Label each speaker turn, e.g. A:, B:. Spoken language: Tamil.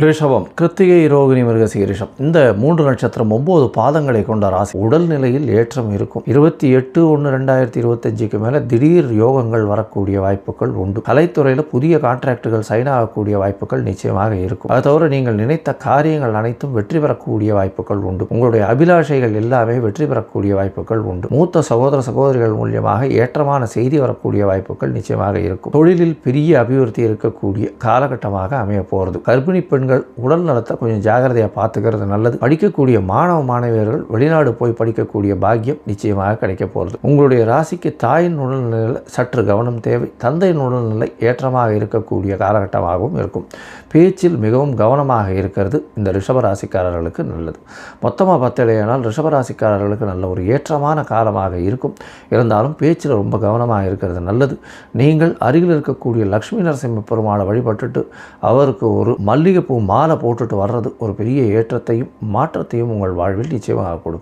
A: ரிஷபம் கிருத்திகை ரோகிணி மிருகசீரிஷம் இந்த மூன்று நட்சத்திரம் ஒன்பது பாதங்களை கொண்ட ராசி. உடல்நிலையில் ஏற்றம் இருக்கும். இருபத்தி எட்டு ஒன்று ரெண்டாயிரத்தி இருபத்தஞ்சுக்கு மேலே திடீர் யோகங்கள் வரக்கூடிய வாய்ப்புகள் உண்டு. கலைத்துறையில் புதிய கான்ட்ராக்டுகள் சைன் ஆகக்கூடிய வாய்ப்புகள் நிச்சயமாக இருக்கும். அது தவிர நீங்கள் நினைத்த காரியங்கள் அனைத்தும் வெற்றி பெறக்கூடிய வாய்ப்புகள் உண்டு. உங்களுடைய அபிலாஷைகள் எல்லாமே வெற்றி பெறக்கூடிய வாய்ப்புகள் உண்டு. மூத்த சகோதர சகோதரிகள் மூலியமாக ஏற்றமான செய்தி வரக்கூடிய வாய்ப்புகள் நிச்சயமாக இருக்கும். தொழிலில் பெரிய அபிவிருத்தி இருக்கக்கூடிய காலகட்டமாக அமைய போகிறது கர்ப்பிணி பெண்கள் உடல் நலத்தை கொஞ்சம் ஜாகிரதையாக பார்த்துக்கிறது நல்லது. படிக்கக்கூடிய மாணவ மாணவியர்கள் வெளிநாடு போய் படிக்கக்கூடிய பாக்கியம் நிச்சயமாக கிடைக்க போகிறது உங்களுடைய ராசிக்கு தாயின் உடல்நிலையில் சற்று கவனம் தேவை. தந்தையின் உடல்நிலை ஏற்றமாக இருக்கக்கூடிய காலகட்டமாகவும் இருக்கும். பேச்சில் மிகவும் கவனமாக இருக்கிறது இந்த ரிஷபராசிக்காரர்களுக்கு நல்லது. மொத்தமாக பார்த்தலையானால் ரிஷபராசிக்காரர்களுக்கு நல்ல ஒரு ஏற்றமான காலமாக இருக்கும். இருந்தாலும் பேச்சில் ரொம்ப கவனமாக இருக்கிறது நல்லது. நீங்கள் அருகில் இருக்கக்கூடிய லக்ஷ்மி நரசிம்ம பெருமாளை வழிபட்டுட்டு அவருக்கு ஒரு மல்லிகை பூ மாலை போட்டுட்டு வர்றது ஒரு பெரிய ஏற்றத்தையும் மாற்றத்தையும் உங்கள் வாழ்வில் நிச்சயமாக கொடுக்கும்.